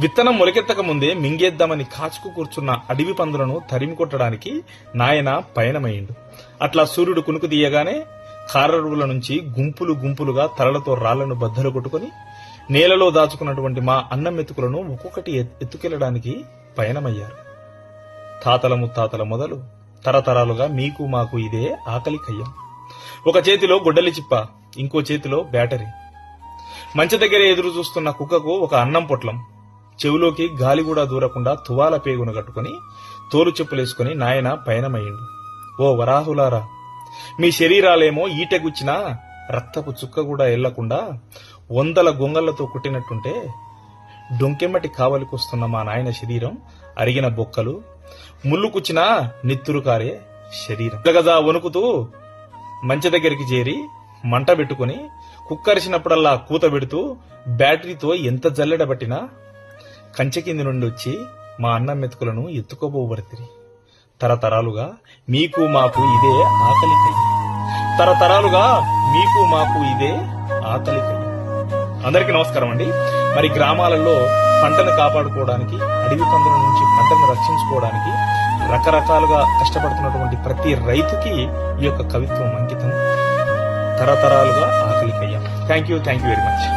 విత్తనం మొలకెత్తక ముందే మింగేద్దామని కాచుకు కూర్చున్న అడవి పందులను తరిమి కొట్టడానికి నాయన పయనమయ్యిండు. అట్లా సూర్యుడు కునుకు తీయగానే కారరువుల నుంచి గుంపులు గుంపులుగా తలలతో రాళ్ళను బద్దలు కొట్టుకుని నేలలో దాచుకున్నటువంటి మా అన్నం మెతుకులను ఒక్కొక్కటి ఎత్తుకెళ్ళడానికి పయనమయ్యారు. తాతల ముత్తాతల మొదలు తరతరాలుగా మీకు మాకు ఇదే ఆకలి కయ్యం. ఒక చేతిలో గొడ్డలి చిప్ప ఇంకో చేతిలో బ్యాటరీ. మంచ దగ్గర ఎదురు చూస్తున్న కుక్కకు ఒక అన్నం పొట్లం. చెవిలోకి గాలి కూడా దూరకుండా తువాల పేగును కట్టుకుని తోలు చెప్పులేసుకుని నాయన పయనమయ్యిండు. ఓ వరాహులారా మీ శరీరాలేమో ఈటెగుచ్చినా రక్తపు చుక్క కూడా ఎల్లకుండా వందల గొంగళ్ళతో కుట్టినట్టుంటే డొంకెమ్మటి కావలికొస్తున్న మా నాయన శరీరం అరిగిన బొక్కలు ముళ్ళు కుచ్చినా కారే శరీరం. గదా వణుకుతూ మంచ దగ్గరికి చేరి మంట పెట్టుకుని కుక్కరిసినప్పుడల్లా కూత పెడుతూ బ్యాటరీతో ఎంత జల్లెడబట్టినా కంచె కింది నుండి వచ్చి మా అన్నం మెతుకులను ఎత్తుకోబోబడితిరి. తరతరాలుగా మీకు మాకు ఇదే ఆకలి కయ్యి. తరతరాలుగా మీకు మాకు ఇదే ఆకలి కయ్యి. అందరికీ నమస్కారం అండి. మరి గ్రామాలలో పంటను కాపాడుకోవడానికి అడవి పందుల నుంచి పంటను రక్షించుకోవడానికి రకరకాలుగా కష్టపడుతున్నటువంటి ప్రతి రైతుకి ఈ యొక్క కవిత్వం అంకితం. తరతరాలుగా ఆకలికయ్యాం thank you thank you very much